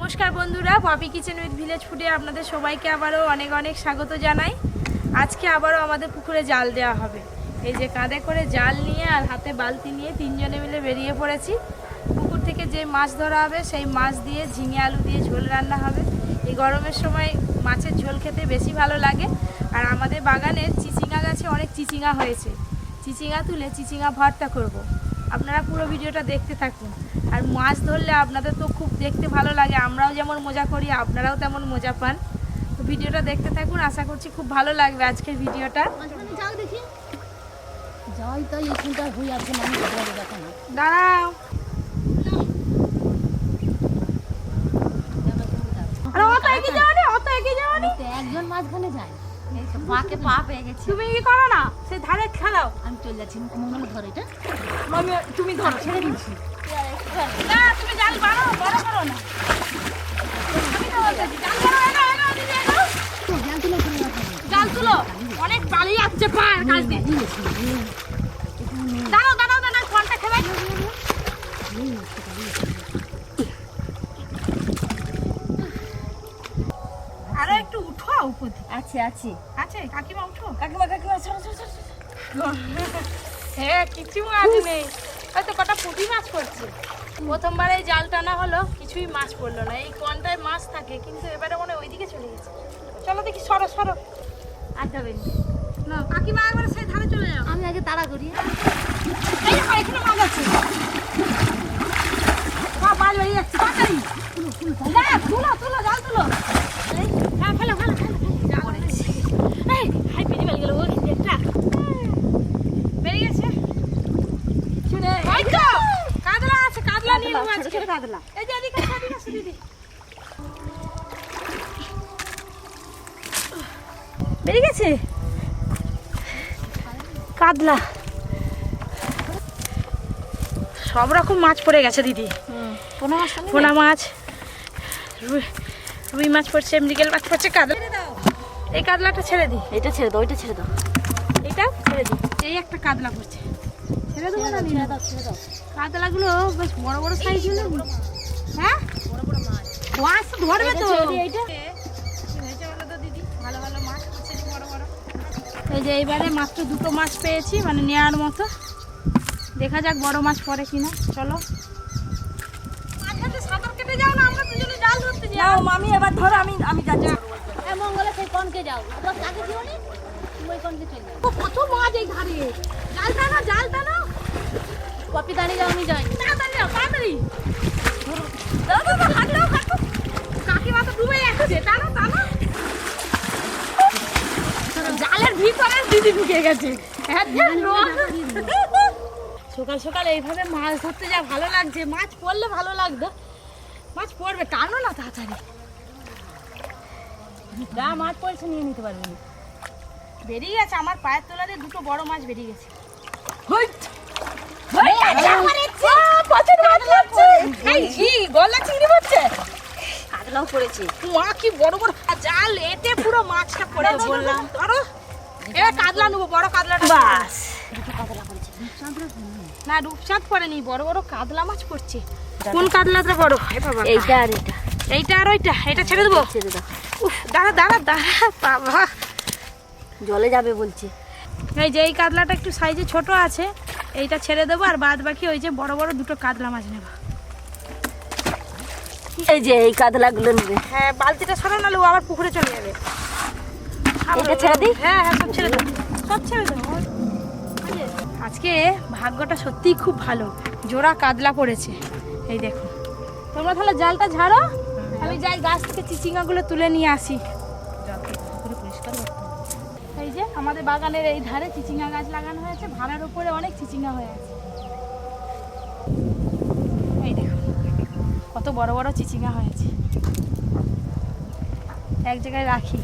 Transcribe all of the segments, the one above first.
নমস্কার বন্ধুরা poppy kitchen with village ফুডে আপনাদের সবাইকে আবারও অনেক অনেক স্বাগত জানাই। আজকে আবারও আমাদের পুকুরে জাল দেওয়া হবে। এই যে কাঁধে করে জাল নিয়ে আর হাতে বালতি নিয়ে তিনজনে মিলে বেরিয়ে পড়েছি। পুকুর থেকে যে মাছ ধরা হবে, সেই মাছ দিয়ে ঝিঙে আলু দিয়ে ঝোল রান্না হবে। এই গরমের সময় মাছের ঝোল খেতে বেশি ভালো লাগে। আর আমাদের বাগানের চিচিঙা গাছে অনেক চিচিঙা হয়েছে। চিচিঙা তুলে চিচিঙা ভর্তা করব। আপনারা পুরো ভিডিওটা দেখতে থাকুন। আর মাছ ধরলে আপনাদের তো খুব দেখতে ভালো লাগে আমরাও যেমন মজা করি আপনারাও তেমন মজা পান। তো ভিডিওটা দেখতে থাকুন আশা করছি খুব ভালো লাগবে আজকের ভিডিওটা। দাঁড়াও। একজন মাঝখানে যায় পাকে পা পেয়ে গেছি। তুমি কি করো না সেই ধারে খেলাও। আমি চলে যাচ্ছি মঙ্গল ধর এটা। তুমি ধরো ছেড়ে দিচ্ছি। না তুমি জাল বাড়ো বড় করো না আমি তো বলতেছি জাল বাড়ো এনো এনো দিদি এনো জাল তুলে চলে যাচ্ছে জাল তুলো অনেক বালি আসছে পার কাজ দিয়ে দাঁড়াও দাঁড়াও দাঁড়াও ফোনটা খেলে আরও একটু উঠো উপর দিয়ে। আছে। আছে কাকিমা উঠো। কাকিমা কাকিমা সরো সরো, সরো। হ্যাঁ কিছু মাছ নেই। হয়তো কটা পুঁটি মাছ পড়ছে প্রথমবার এই জাল টানা হলো কিছুই মাছ পড়ল না। এই কোনটায় মাছ থাকে কিন্তু এবারে মনে হয় ওইদিকে চলে গেছে। চলো দেখি সরো সরো। আর যাবেন না কাকিমা একবার সেই ধারে চলে যাও। আমি আগে তাড়া করি। এই এখানে মাছ আছে। বাহ মাছ বেরিয়ে যাচ্ছে তাড়াতাড়ি। তুলো তুলো জাল তুলো। এই, হ্যাঁ ফেলো ফেলো ফেলো। কাদলা এই যে এদিকে এদিকে আছে দিদি। বেরিয়ে গেছে? কাদলা। সব রকম মাছ পড়ে গেছে দিদি। কোনো মাছ পোনা মাছ রুই রুই মাছ পড়ছে মৃগেল মাছ পড়ছে কাদলা। এই কাদলাটা ছেড়ে দিই এটা ছেড়ে দাও এটা ছেড়ে দাও। এটা ছেড়ে দিই এই একটা কাদলা পড়ছে ছেড়ে দেবো না ছেড়ে দাও ছেড়ে দাও। কাতলাগুলো বেশ বড় বড় সাইজ হলো হ্যাঁ? বড় বড় মাছ। মাছ ধরবে তো এইটা? কি তো। দিদি ভালো ভালো মাছ পড়ছে যে বড় বড় এই যে এইবারে মাত্র দুটো মাছ পেয়েছি মানে নেওয়ার মতো। দেখা যাক বড় মাছ পড়ে কিনা। চলো। কেটে যাও না আমরা দুজনে জাল ধরতে যাও মামি এবার ধরো আমি আমি যাচ্ছি। কনকে যাও। আবার তাকে দিও নি? ওই কনকে চলে যাও। কত মাছ এই ধারে। জাল টানো জাল টানো। কপি দাঁড়িয়ে যাও আমি যাই। তাড়াতাড়ি যাও তাড়াতাড়ি। হাত দাও হাত দাও। কাকিমা তো ডুবে যাচ্ছে টানো টানো। জালের ভিতরে দিদি ঢুকে গেছে। একদম সকাল সকাল এইভাবে মাছ ধরতে যা ভালো লাগছে। মাছ পড়লে ভালো লাগতো মাছ পড়বে টানো না তাড়াতাড়ি। যা মাছ পড়ছে নিয়ে নিতে পারবি না। বেরিয়ে গেছে আমার পায়ের তলাতে দুটো বড় মাছ বেরিয়ে গেছে। কাতলাও কি বড় বড় জাল এতে পুরো মাছটা পড়ে বললাম। ধরো। কাতলা নেব বড় কাতলাটা বাস। না রূপচাঁদ পড়েনি বড় বড় কাতলা মাছ পড়ছে। কোন কাতলাটা বড়? এইটা আর এটা। এইটা আর ওইটা। এটা ছেড়ে দেবো? ছেড়ে দাও। উফ দাঁড়া দাঁড়া দাঁড়া বাবা। জলে যাবে বলছে। এই যে এই কাতলাটা একটু সাইজে ছোট আছে এইটা ছেড়ে দেবো আর বাদ বাকি ওই যে বড় বড় দুটো কাতলা মাছ নেব। এই যে এই কাতলাগুলো নেবে। হ্যাঁ বালতিটা সরাও নাহলে ও আবার পুকুরে চলে যাবে। এটা ছেড়ে দিই? হ্যাঁ হ্যাঁ সব ছেড়ে দাও। সব ছেড়ে দাও। আজকে ভাগ্যটা সত্যিই খুব ভালো। জোড়া কাদলা পড়েছে। এই দেখো। তোমরা তাহলে জালটা ঝাড়ো। যাই, গাছ থেকে চিচিঙ্গাগুলো তুলে নিয়ে আসি। এই যে আমাদের বাগানের এই ধারে চিচিঙ্গা গাছ লাগানো হয়েছে, ভাড়ার উপরে অনেক চিচিঙ্গা হয়ে আছে। এই দেখো, কত বড় বড় চিচিঙ্গা হয়েছে। এক জায়গায় রাখি।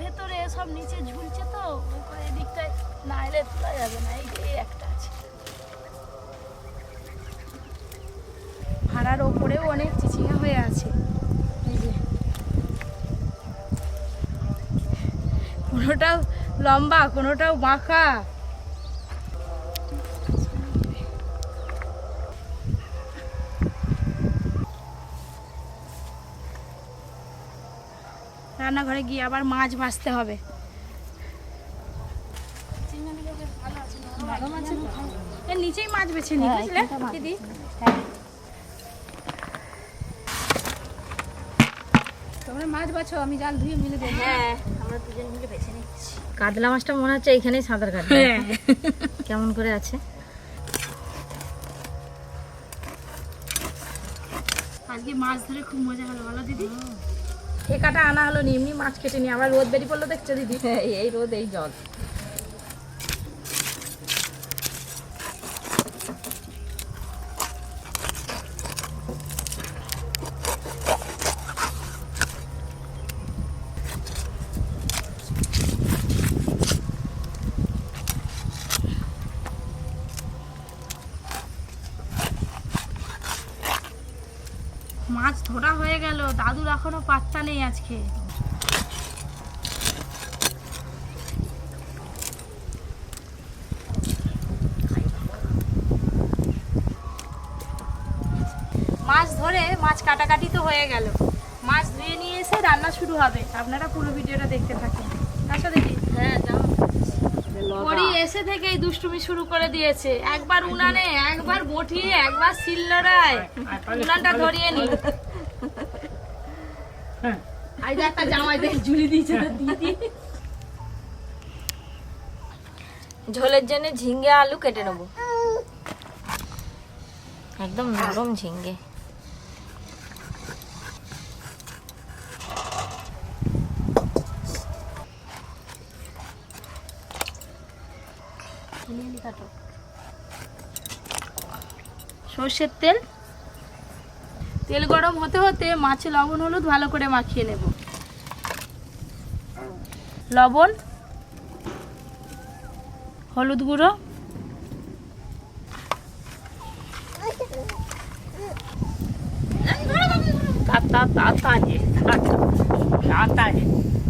ভেতরে সব নিচে ঝুলছে তো এদিকটায় না এলে তোলা যাবে না এই একটা। ধারার ওপরেও অনেক চিচিঙা হয়ে আছে। কোনোটাও লম্বা কোনোটাও বাঁকা। রান্নাঘরে গিয়ে আবার মাছ ভাজতে হবে। নিচেই মাছ বেছে নি বুঝলে দিদি? তোমরা মাছ বাছো আমি জাল ধুয়ে মিলে দেবো। হ্যাঁ আমরা দুজন মিলে বেছে নিচ্ছি। কাতলা মাছটা মনে হচ্ছে এখানেই সাঁতার কাটবে। হ্যাঁ। কেমন করে আছে? আজকে মাছ ধরে খুব মজা হলো বলো দিদি। আনা হলো নি এমনি মাছ কেটে নি আবার রোদ বেরিয়ে পড়ল দেখছ দিদি? এই রোদ এই জল। মাছ ধরা হয়ে গেল, দাদুর এখনও পাত্তা নেই আজকে। মাছ ধরে, মাছ কাটাকাটি তো হয়ে গেল। মাছ ধুয়ে নিয়ে এসে রান্না শুরু হবে। আপনারা পুরো ভিডিওটা দেখতে থাকেন। আসো দেখি। হ্যাঁ যাও। পরি এসে থেকেই দুষ্টুমি শুরু করে দিয়েছে। একবার উনানে একবার বটিয়ে একবার শিলনোড়ায়। উনানটা ধরিয়ে নি আই একটা জামাই দেখ ঝুলি দিয়েছে দিদি। ঝোলের জন্য ঝিঙ্গে আলু কেটে নেব। একদম নরম ঝিঙ্গে। সর্ষের তেল তেল গরম হতে হতে মাছে লবণ হলুদ ভালো করে মাখিয়ে নেব লবণ হলুদ গুঁড়ো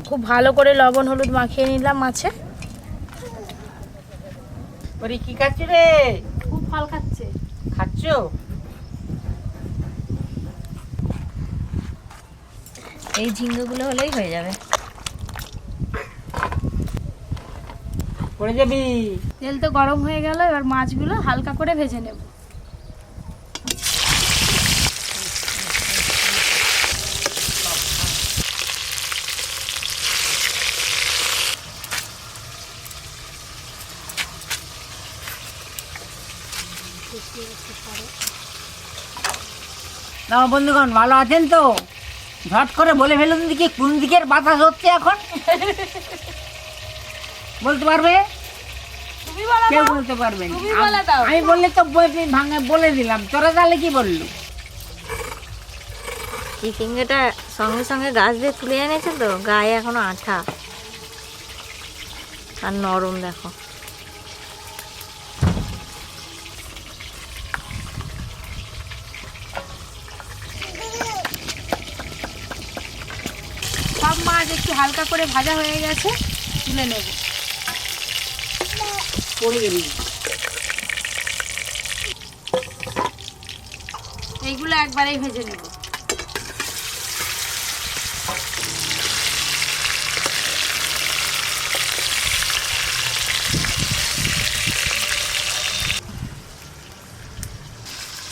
খুব ভালো করে লবণ হলুদ মাখিয়ে নিলাম মাছে ওরে কি খাচ্ছ রে? খুব ফল খাচ্ছে। খাচ্ছ? এই ঝিঙ্গেগুলো হলেই হয়ে যাবে। পড়ে যাবি? তেল তো গরম হয়ে গেল এবার মাছগুলো হালকা করে ভেজে নেব। না বন্ধুগণ ভালো আছেন তো? ঝট করে বলে ফেলুন দেখি কোন দিকের বাতাস হচ্ছে এখন। বলতে পারবে? কেউ বলতে পারবে না। তুমি বলে দাও। আমি বললে তো ভাঙে বলে দিলাম। তোরা তাহলে কি বললু? এই সঙ্গে সঙ্গে গাছ দিয়ে তুলে এনেছে তো গায়ে এখনও আঠা। আর নরম দেখো। মাছ একটু হালকা করে ভাজা হয়ে গেছে তুলে নেব। এইগুলো একবারেই ভেজে নেব।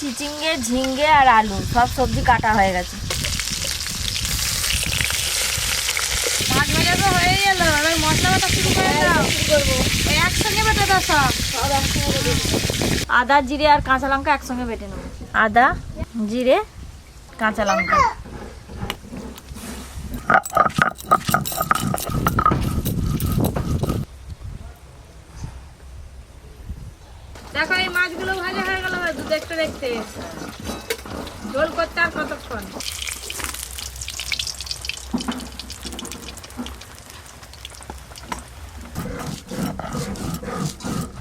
চিচিঙ্গে ঝিঙ্গে আর আলু সব সবজি কাটা হয়ে গেছে মাছ ভাজা তো হয়ে গেল এবার মশলা বাটা শুরু করে দাও। ওই একসঙ্গে বেটে দাও সব। আদা জিরে আর কাঁচা লঙ্কা একসঙ্গে বেটে নেব। আদা জিরে কাঁচা লঙ্কা। দেখো এই মাছগুলো ভাজা হয়ে গেল দেখতে দেখতে। ঝোল করতে আর কতক্ষণ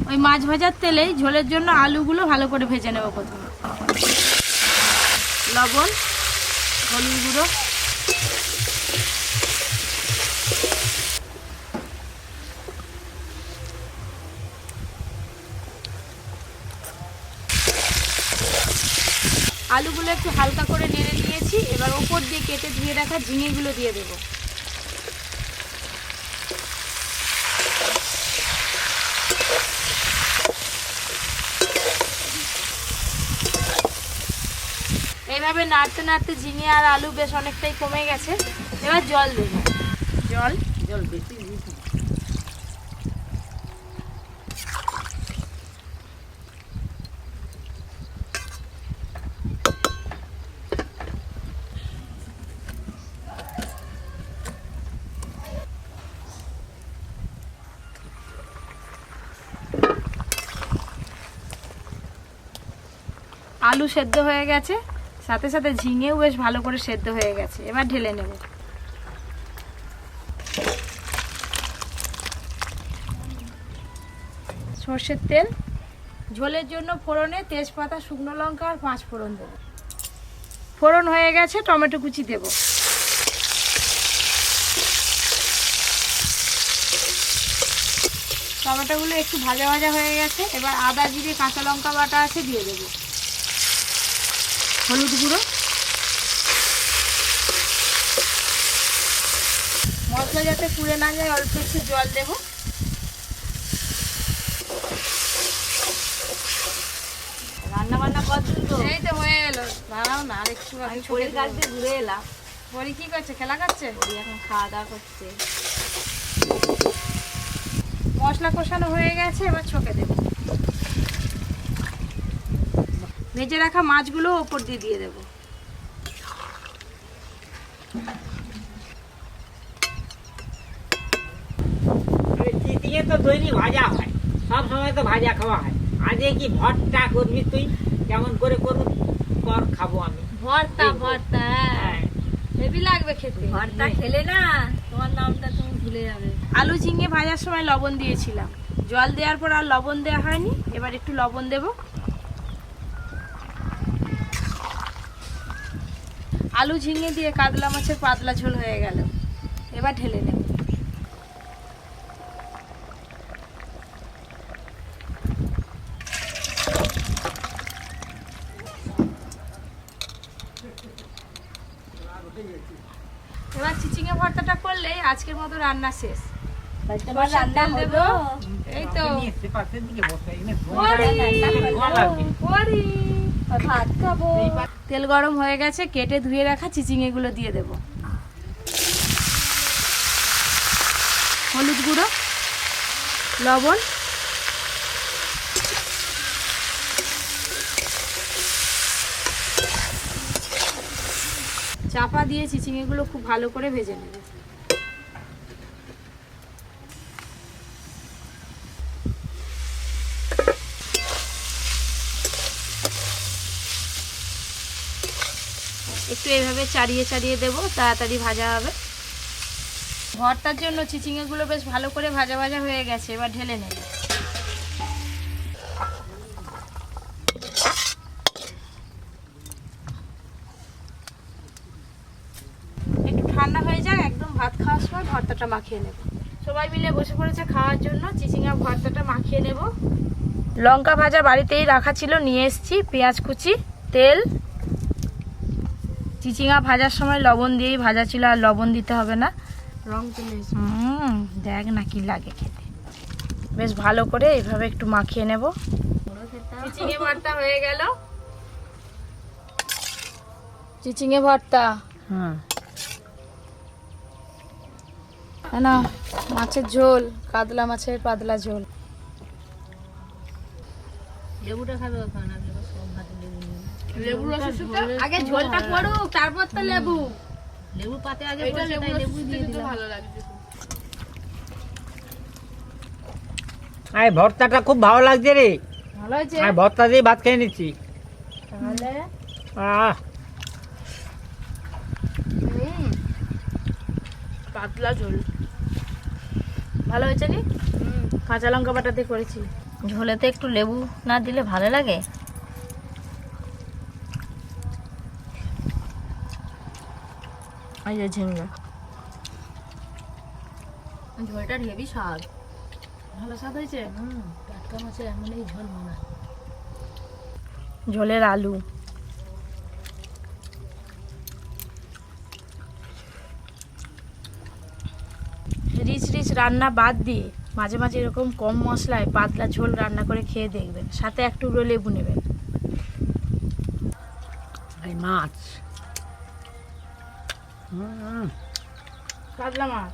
ওই মাছ ভাজার তেলেই ঝোলের জন্য আলুগুলো ভালো করে ভেজে নেব প্রথমে। লবণ, হলুদ গুঁড়ো। আলুগুলো একটু হালকা করে নেড়ে নিয়েছি এবার ওপর দিয়ে কেটে ধুয়ে রাখা ঝিঙেগুলো দিয়ে দেবো। এইভাবে নাড়তে নাড়তে ঝিঙে আর আলু বেশ অনেকটাই কমে গেছে। এবার জল দেব। জল? জল বেশি। আলু সেদ্ধ হয়ে গেছে। সাথে সাথে ঝিঙেও বেশ ভালো করে সেদ্ধ হয়ে গেছে। এবার ঢেলে নেব। সর্ষের তেল, ঝোলের জন্য ফোড়নে তেজপাতা, শুকনো লঙ্কা আর পাঁচ ফোড়ন দেবো। ফোড়ন হয়ে গেছে, টমেটো কুচি দেব। টমেটোগুলো একটু ভাজা ভাজা হয়ে গেছে। এবার আদা জিরে, কাঁচা লঙ্কা বাটা আছে দিয়ে দেবো। হলুদ গুঁড়ো। মশলা যাতে পুড়ে না যায় অল্প একটু জল দেবো। রান্না বান্না তো এই তো হয়ে এলো দাঁড়াও না আর একটু আমি শরীর কাছ ঘুরে এলাম। কি করছে? খেলা করছে এখন খাওয়া দাওয়া করছে। মশলা কষানো হয়ে গেছে এবার ছকে দেবো। ভেজে রাখা মাছগুলো ওপর দিয়ে দিয়ে দেবো। চিচিঙে তো দৈনিক ভাজা হয়। সব সময় তো ভাজা খাওয়া হয়। আজকে কি ভর্তা করবি তুই? কেমন করে করবি? কর খাব আমি। ভর্তা ভর্তা। হ্যাঁ। হেভি লাগবে খেতে। ভর্তা খেলে না তোমার নামটা তুমি ভুলে যাবে। আলু ঝিঙে ভাজার সময় লবণ দিয়েছিলাম। জল দেওয়ার পর আর লবণ দেওয়া হয়নি। এবার একটু লবণ দেব। আলু ঝিঙে দিয়ে কাতলা মাছের পাতলা ঝোল হয়ে গেল। এবার ঢেলে নেব। এবার চিচিঙে ভর্তাটা করলে আজকের মতো রান্না শেষ। রান্না দেবো এই তো। ভাত খাব। তেল গরম হয়ে গেছে, কেটে ধুয়ে রাখা চিচিঙেগুলো দিয়ে দেব। হলুদ গুঁড়ো, লবণ। চাপা দিয়ে চিচিঙেগুলো খুব ভালো করে ভেজে নেব। একটু এইভাবে চাড়িয়ে চাড়িয়ে দেবো, তাড়াতাড়ি ভাজা হবে। ভর্তার জন্য চিচিঙেগুলো বেশ ভালো করে ভাজা ভাজা হয়ে গেছে, এবার ঢেলে নেব। একটু ঠান্ডা হয়ে যাক, একদম ভাত খাওয়ার সময় ভর্তাটা মাখিয়ে নেব। সবাই মিলে বসে পড়েছে খাওয়ার জন্য চিচিঙা ভর্তাটা মাখিয়ে নেব। লঙ্কা ভাজা বাড়িতেই রাখা ছিল, নিয়ে এসেছি, পেঁয়াজ কুচি, তেল। চিচিঙা ভাজার সময় লবণ দিয়েই ভাজা ছিল আর লবণ দিতে হবে না। রং হুম দেখ না কি লাগে খেতে। বেশ ভালো করে এইভাবে একটু মাখিয়ে নেব। চিচিঙে ভর্তা হয়ে গেল। চিচিঙে ভর্তা। হুম। না মাছের ঝোল কাতলা মাছের পাতলা ঝোল। লেবুটা খাবে ওখানে লেবু আগে ঝোলটা করুক তারপর তো লেবু। লেবু পাতে আগে বলছে তাই লেবু দিয়ে দিলাম। আরে ভর্তাটা খুব ভালো লাগছে রে। ভালো হয়েছে? আর ভর্তা দিয়ে ভাত খেয়ে নিচ্ছি। তাহলে? আহ। পাতলা ঝোল। ভালো হয়েছে নি? কাঁচা লঙ্কা বাটাতে করেছি। ঝোলেতে একটু লেবু না দিলে ভালো লাগে? এই যে ঝিঙ্গা। ঝোলটার হেভি স্বাদ। ভালো স্বাদ হয়েছে? হুম টাটকা মাছের এমন এই ঝোল মনে ঝোলের আলু। রিচ রিচ রান্না বাদ দিয়ে মাঝে মাঝে এরকম কম মশলায় পাতলা ঝোল রান্না করে খেয়ে দেখবেন। সাথে এক টুকরো লেবু নেবেন। এই মাছ। কাতলা মাছ।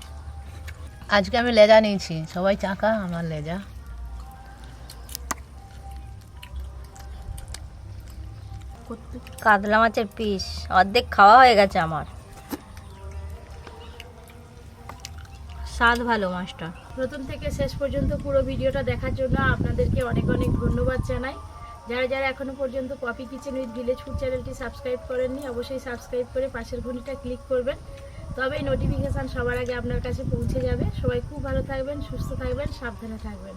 আজকে আমি লেজা নিয়েছি। সবাই চাকা আমার লেজা। কাতলা মাছের পিস অর্ধেক খাওয়া হয়ে গেছে আমার। স্বাদ ভালো মাছটা। প্রথম থেকে শেষ পর্যন্ত পুরো ভিডিওটা দেখার জন্য আপনাদেরকে অনেক অনেক ধন্যবাদ জানাই। যারা যারা এখনও পর্যন্ত Poppy kitchen with village food চ্যানেলটি সাবস্ক্রাইব করেননি, অবশ্যই সাবস্ক্রাইব করে পাশের ঘন্টিটা ক্লিক করবেন। তবে নোটিফিকেশান সবার আগে আপনার কাছে পৌঁছে যাবে। সবাই খুব ভালো থাকবেন, সুস্থ থাকবেন, সাবধানে থাকবেন।